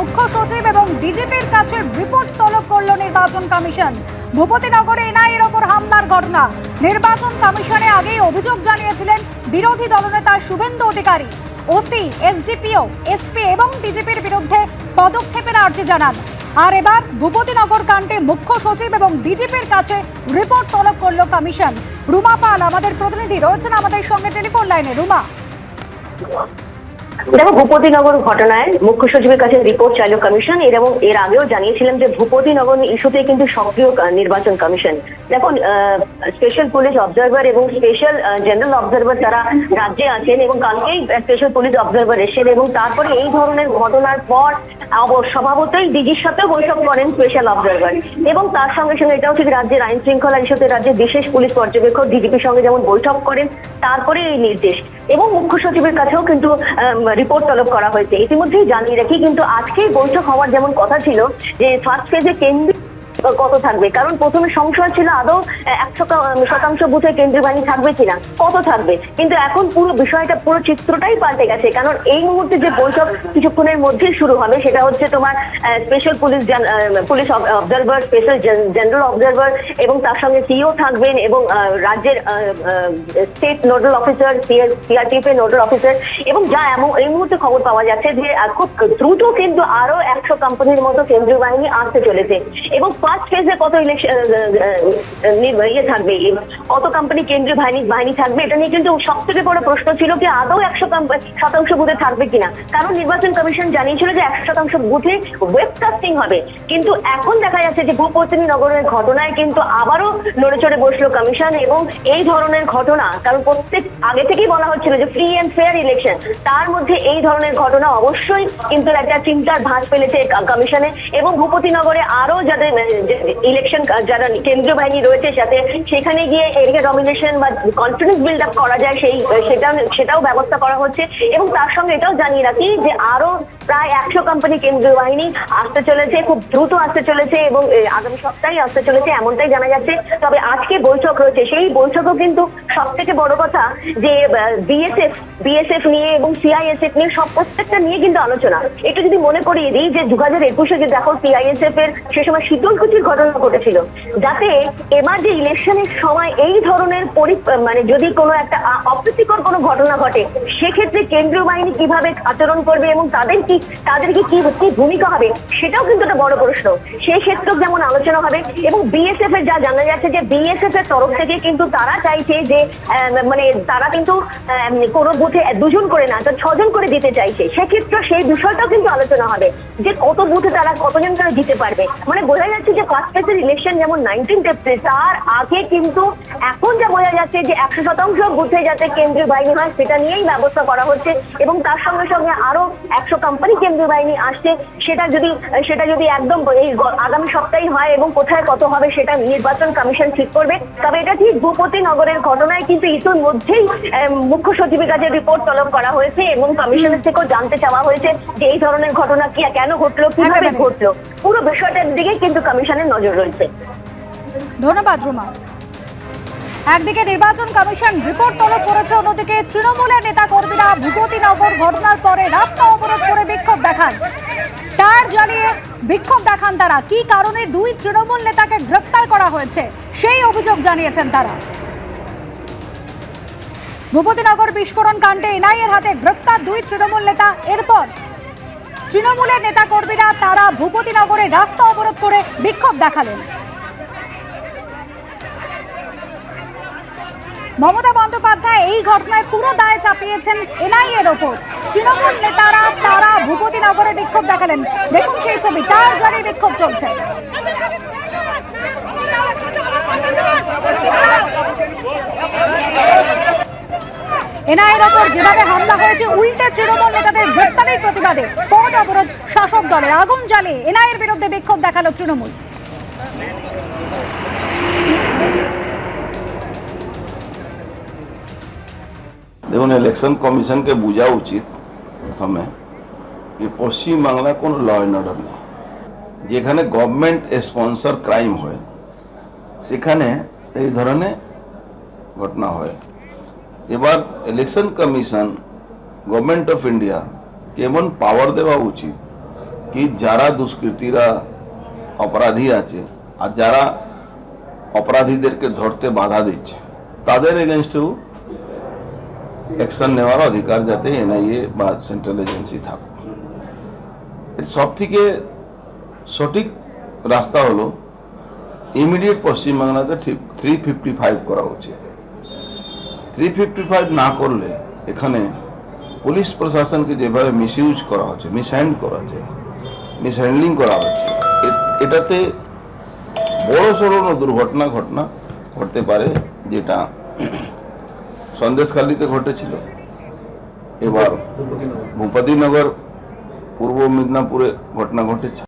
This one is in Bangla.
মুখ্য সচিব এবং ডিজিপির কাছে রিপোর্ট তলব করল নির্বাচন কমিশন। ভূপতিনগরে এনআইএর ওপর হামলার ঘটনা। নির্বাচন কমিশনে আগেই অভিযোগ জানিয়েছিলেন বিরোধী দলনেতা Shubhendu Adhikari. OC, SDPO, SP এবং ডিজিপির বিরুদ্ধে পদক্ষেপের আর্জি জানান। আর এবার ভূপতিনগর কাণ্ডে মুখ্য সচিব এবং ডিজিপির কাছে রিপোর্ট তলব করল কমিশন। রুমা পাল, আমাদের প্রতিনিধি রয়েছেন আমাদের সঙ্গে টেলিফোন লাইনে। রুমা। দেখো ভূপতিনগর ঘটনায় মুখ্য সচিবের কাছে রিপোর্ট চাইল কমিশন এবং এর আগেও জানিয়েছিলাম যে ভূপতিনগর ইস্যুতে কিন্তু সক্রিয় নির্বাচন কমিশন দেখুন স্পেশাল পুলিশ অবজারভার এবং স্পেশাল জেনারেল অবজারভার তারা রাজ্যে আছেন এবং কালকেই স্পেশাল পুলিশ অবজারভার এসেছেন এবং তারপরে এই ধরনের ঘটনার পর স্বভাবতই ডিজির সাথেও বৈঠক করেন স্পেশাল অবজারভার এবং তার সঙ্গে সঙ্গে এটাও ঠিক রাজ্যের আইন শৃঙ্খলা ইস্যুতে রাজ্যের বিশেষ পুলিশ পর্যবেক্ষক ডিজিপির সঙ্গে যেমন বৈঠক করেন, তারপরে এই নির্দেশ। এবং মুখ্য সচিবের কাছেও কিন্তু রিপোর্ট তলব করা হয়েছে। ইতিমধ্যেই জানিয়ে রাখি, কিন্তু আজকেই বৈঠক হওয়ার যেমন কথা ছিল, যে ফার্স্ট ফেজে কেন্দ্রীয় কত থাকবে? কারণ প্রথমে সংশয় ছিল আদৌ একশো শতাংশ বুথে কেন্দ্রীয় বাহিনী থাকবে কিনা, কত থাকবে? কিন্তু এখন পুরো বিষয়টা, পুরো চিত্রটাই পাল্টে গেছে, কারণ এই মুহূর্তে যে বৈঠক কিছুক্ষণের মধ্যেই শুরু হবে, সেটা হচ্ছে তোমার special police police observer special general observer এবং তার সঙ্গে সিও থাকবেন এবং রাজ্যের স্টেট নোডাল অফিসার সিআরটিএফ এর নোডাল অফিসার এবং যা এমন, এই মুহূর্তে খবর পাওয়া যাচ্ছে যে, খুব দ্রুত কিন্তু আরও একশো কোম্পানির মতো কেন্দ্রীয় বাহিনী আসতে চলেছে এবং ফার্স্ট ফেজে কত ইলেকশন ইয়ে থাকবে। কত কোম্পানি কেন্দ্রীয় বাহিনী বাহিনী থাকবে, এটা নিয়ে কিন্তু সব থেকে বড় প্রশ্ন ছিল কি আদৌ একশো শতাংশ বুথে থাকবে কিনা। কারণ নির্বাচন কমিশন জানিয়েছিল যে একশো শতাংশ বুথে ওয়েবকাস্টিং হবে। কিন্তু এখন দেখা যাচ্ছে যে ভূপতিনী নগরের ঘটনায় কিন্তু আবারও নড়ে চড়ে বসল কমিশন এবং এই ধরনের ঘটনা, কারণ প্রত্যেক, আগে থেকেই বলা হচ্ছিল যে ফ্রি অ্যান্ড ফেয়ার ইলেকশন তার মধ্যে এই ধরনের ঘটনা অবশ্যই কিন্তু একটা চিন্তার ভাঁজ ফেলেছে কমিশনে এবং ভূপতিনগরে আরও যাদের ইলেকশন যারা কেন্দ্রীয় বাহিনী রয়েছে সাথে, সেখানে গিয়ে এরিয়া ডমিনেশন বা কনফিডেন্স বিল্ড আপ করা যায়, সেই সেটা সেটাও ব্যবস্থা করা হচ্ছে। এবং তার সঙ্গে এটাও জানিয়ে রাখি যে আরও প্রায় একশো কোম্পানি কেন্দ্রীয় বাহিনী আসতে চলেছে, খুব দ্রুত আসতে চলেছে এবং আগামী সপ্তাহে আসতে চলেছে এমনটাই জানা যাচ্ছে। তবে আজকে বৈঠক রয়েছে। সেই বৈঠকও কিন্তু সব থেকে বড় কথা যে বিএসএফ বিএসএফ নিয়ে এবং সিআইএসএফ নিয়ে সব প্রত্যেকটা নিয়ে কিন্তু আলোচনা। একটু যদি মনে করিয়ে দিই যে দু হাজার একুশে যে দেখো সিআইএসএফ এর সে সময় শীতলকুচির ঘটনা ঘটেছিল, যাতে এবার যে ইলেকশনের সময় এই ধরনের পরি- মানে যদি কোনো একটা অপ্রীতিকর কোনো ঘটনা ঘটে, সেক্ষেত্রে কেন্দ্রীয় বাহিনী কীভাবে আচরণ করবে এবং তাদের কি তাদের কি কি ভূমিকা হবে, সেটাও কিন্তু একটা বড় প্রশ্ন। সেই ক্ষেত্রেও যেমন আলোচনা হবে, এবং বিএসএফ এর যা জানা যাচ্ছে যে বিএসএফ এর তরফ থেকে কিন্তু তারা চাইছে যে মানে তারা কিন্তু কোনো বুথে দুজন করে না, তো ছজন করে দিতে চাইছে। সেক্ষেত্রে সেই বিষয়টাও কিন্তু আলোচনা হবে, যে কত বুথে তারা কতজন করে দিতে পারবে। মানে বোঝা যাচ্ছে যে ফার্স্ট ফেজের ইলেকশন যেমন নাইনটিন এপ্রিল তার আগে কিন্তু এখন যা বোঝা যাচ্ছে যে একশো শতাংশ বুথে যাতে কেন্দ্রীয় বাহিনী হয়, সেটা নিয়েই ব্যবস্থা করা হচ্ছে, এবং তার সঙ্গে সঙ্গে আরও একশো কোম্পানি কেন্দ্রীয় বাহিনী আসছে সেটা যদি সেটা যদি একদম এই আগামী সপ্তাহে হয় এবং কোথায় কত হবে সেটা নির্বাচন কমিশন ঠিক করবে। তবে এটা ঠিক ভূপতি নগরের ঘটনায় কিন্তু ইতিমধ্যেই মুখ্য সচিবের কাছে রিপোর্ট তলব করা হয়েছে এবং কমিশনের থেকেও জানতে চাওয়া হয়েছে যে এই ধরনের ঘটনা কি কেন ঘটলো কীভাবে ঘটলো। পুরো বিষয়টার দিকে কিন্তু কমিশনের নজর রয়েছে। ধন্যবাদ রুমা। একদিকে নির্বাচন কমিশন রিপোর্ট তলব করেছে, অন্যদিকে তৃণমূলের নেতা কর্মীরা ভূপতিনগর ঘটনার পরে রাস্তা অবরোধ করে বিক্ষোভ দেখান। টায়ার জ্বালিয়ে বিক্ষোভ দেখান তারা। কি কারণে দুই তৃণমূল নেতাকে গ্রেপ্তার করা হয়েছে, সেই অভিযোগ জানিয়েছেন তারা। ভূপতিনগর বিস্ফোরণ কাণ্ডে এনআইএর হাতে গ্রেপ্তার দুই তৃণমূল নেতা। এরপর তৃণমূলের নেতা কর্মীরা তারা ভূপতিনগরে রাস্তা অবরোধ করে বিক্ষোভ দেখালেন। মমতা বন্দ্যোপাধ্যায় এই ঘটনায় পুরো দায় চাপিয়েছেন এনআইএর ওপর। তৃণমূল নেতারা, তারা ভূপতিনগরে বিক্ষোভ দেখালেন। দেখুন সেই ছবি, তার জলে বিক্ষোভ চলছে। এনআইএর ওপর যেভাবে হামলা হয়েছে, উল্টে তৃণমূল নেতাদের গ্রেপ্তারের প্রতিবাদে পথ অবরোধ শাসক দলের আগুন জ্বালে এনআইএর বিরুদ্ধে বিক্ষোভ দেখাল তৃণমূল। দেখুন ইলেকশন কমিশনকে বোঝা উচিত প্রথমে যে পশ্চিমবাংলা কোনো ল অ্যান্ড অর্ডার নেই। যেখানে গভর্নমেন্ট স্পন্সর ক্রাইম হয়, সেখানে এই ধরনের ঘটনা হয়। এবার election commission government of India কেমন পাওয়ার দেওয়া উচিত কি যারা দুষ্কৃতীরা অপরাধী আছে আর যারা অপরাধীদেরকে ধরতে বাধা দিচ্ছে, তাদের এগেনস্টেও অ্যাকশন নেওয়ার অধিকার যাতে এনআইএ বা সেন্ট্রাল এজেন্সি থাকুক। সব থেকে সঠিক রাস্তা হলো ইমিডিয়েট পশ্চিমবাংলাতে থ্রি ফিফটি ফাইভ করা উচিত। থ্রি ফিফটি ফাইভ না করলে এখানে পুলিশ প্রশাসনকে যেভাবে মিসইউজ করা হচ্ছে মিসহ্যান্ড করা হচ্ছে মিসহ্যান্ডলিং করা হচ্ছে এটাতে বড় সড়ো দুর্ঘটনা, ঘটনা ঘটতে পারে যেটা সন্দেশখালীতে ঘটেছিল। এবার ভূপতিনগর পূর্ব মেদিনীপুরে ঘটনা ঘটেছে।